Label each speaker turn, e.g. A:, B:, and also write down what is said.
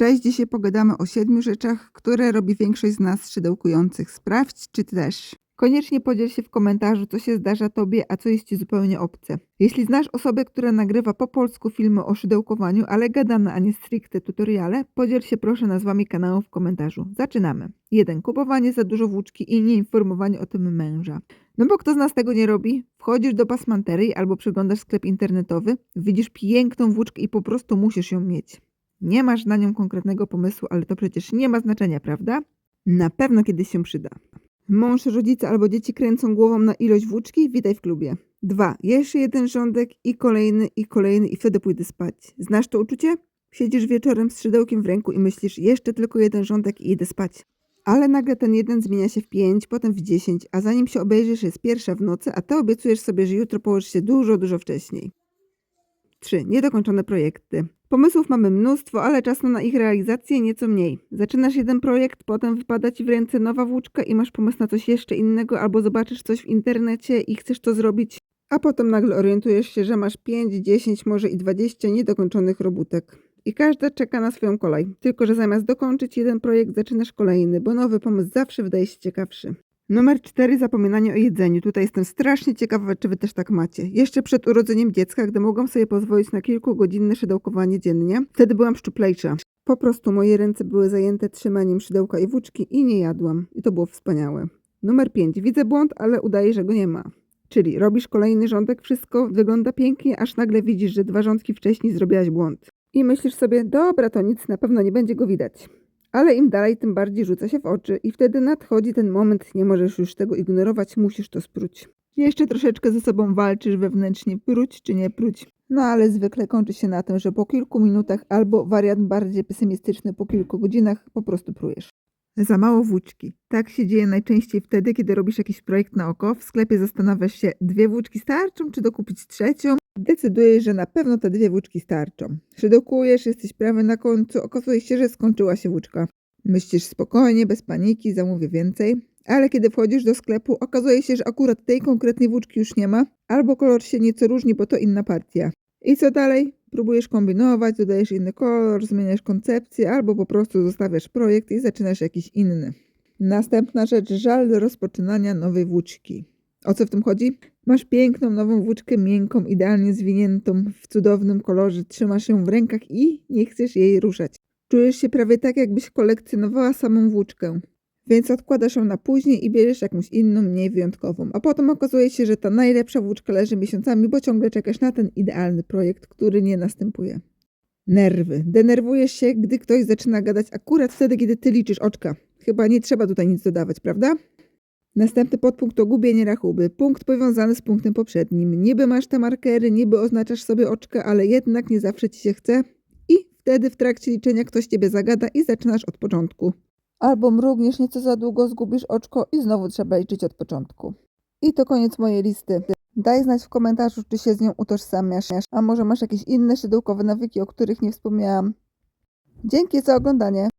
A: Cześć, dzisiaj pogadamy o siedmiu rzeczach, które robi większość z nas szydełkujących. Sprawdź, czy też. Koniecznie podziel się w komentarzu, co się zdarza tobie, a co jest ci zupełnie obce. Jeśli znasz osobę, która nagrywa po polsku filmy o szydełkowaniu, ale gadane, a nie stricte tutoriale, podziel się proszę nazwami kanału w komentarzu. Zaczynamy. 1. Kupowanie za dużo włóczki i nieinformowanie o tym męża. No bo kto z nas tego nie robi? Wchodzisz do pasmanterii albo przeglądasz sklep internetowy, widzisz piękną włóczkę i po prostu musisz ją mieć. Nie masz na nią konkretnego pomysłu, ale to przecież nie ma znaczenia, prawda? Na pewno kiedyś się przyda. Mąż, rodzice albo dzieci kręcą głową na ilość włóczki? Witaj w klubie. Dwa. Jeszcze jeden rządek i kolejny, i kolejny i wtedy pójdę spać. Znasz to uczucie? Siedzisz wieczorem z szydełkiem w ręku i myślisz, jeszcze tylko jeden rządek i idę spać. Ale nagle ten jeden zmienia się w pięć, potem w dziesięć, a zanim się obejrzysz jest pierwsza w nocy, a ty obiecujesz sobie, że jutro położysz się dużo, dużo wcześniej. 3. Niedokończone projekty. Pomysłów mamy mnóstwo, ale czasu na ich realizację nieco mniej. Zaczynasz jeden projekt, potem wypada ci w ręce nowa włóczka i masz pomysł na coś jeszcze innego, albo zobaczysz coś w internecie i chcesz to zrobić, a potem nagle orientujesz się, że masz 5, 10, może i 20 niedokończonych robótek. I każda czeka na swoją kolej. Tylko, że zamiast dokończyć jeden projekt, zaczynasz kolejny, bo nowy pomysł zawsze wydaje się ciekawszy. Numer 4. Zapominanie o jedzeniu. Tutaj jestem strasznie ciekawa, czy wy też tak macie. Jeszcze przed urodzeniem dziecka, gdy mogłam sobie pozwolić na kilkugodzinne szydełkowanie dziennie, wtedy byłam szczuplejsza. Po prostu moje ręce były zajęte trzymaniem szydełka i włóczki i nie jadłam. I to było wspaniałe. Numer 5. Widzę błąd, ale udaję, że go nie ma. Czyli robisz kolejny rządek, wszystko wygląda pięknie, aż nagle widzisz, że dwa rządki wcześniej zrobiłaś błąd. I myślisz sobie, dobra, to nic, na pewno nie będzie go widać. Ale im dalej, tym bardziej rzuca się w oczy i wtedy nadchodzi ten moment, nie możesz już tego ignorować, musisz to spróć. Jeszcze troszeczkę ze sobą walczysz wewnętrznie, próć czy nie próć. No ale zwykle kończy się na tym, że po kilku minutach albo wariant bardziej pesymistyczny po kilku godzinach po prostu prujesz. Za mało włóczki. Tak się dzieje najczęściej wtedy, kiedy robisz jakiś projekt na oko. W sklepie zastanawiasz się, dwie włóczki starczą, czy dokupić trzecią. Decydujesz, że na pewno te dwie włóczki starczą. Szydokujesz, jesteś prawie na końcu, okazuje się, że skończyła się włóczka. Myślisz spokojnie, bez paniki, zamówię więcej. Ale kiedy wchodzisz do sklepu, okazuje się, że akurat tej konkretnej włóczki już nie ma, albo kolor się nieco różni, bo to inna partia. I co dalej? Próbujesz kombinować, dodajesz inny kolor, zmieniasz koncepcję, albo po prostu zostawiasz projekt i zaczynasz jakiś inny. Następna rzecz, żal rozpoczynania nowej włóczki. O co w tym chodzi? Masz piękną nową włóczkę miękką, idealnie zwiniętą, w cudownym kolorze, trzymasz ją w rękach i nie chcesz jej ruszać. Czujesz się prawie tak, jakbyś kolekcjonowała samą włóczkę. Więc odkładasz ją na później i bierzesz jakąś inną, mniej wyjątkową. A potem okazuje się, że ta najlepsza włóczka leży miesiącami, bo ciągle czekasz na ten idealny projekt, który nie następuje. Nerwy. Denerwujesz się, gdy ktoś zaczyna gadać akurat wtedy, kiedy ty liczysz oczka. Chyba nie trzeba tutaj nic dodawać, prawda? Następny podpunkt to gubienie rachuby. Punkt powiązany z punktem poprzednim. Niby masz te markery, niby oznaczasz sobie oczka, ale jednak nie zawsze ci się chce. I wtedy w trakcie liczenia ktoś ciebie zagada i zaczynasz od początku. Albo mrugniesz nieco za długo, zgubisz oczko i znowu trzeba liczyć od początku. I to koniec mojej listy. Daj znać w komentarzu, czy się z nią utożsamiasz, a może masz jakieś inne szydełkowe nawyki, o których nie wspomniałam. Dzięki za oglądanie.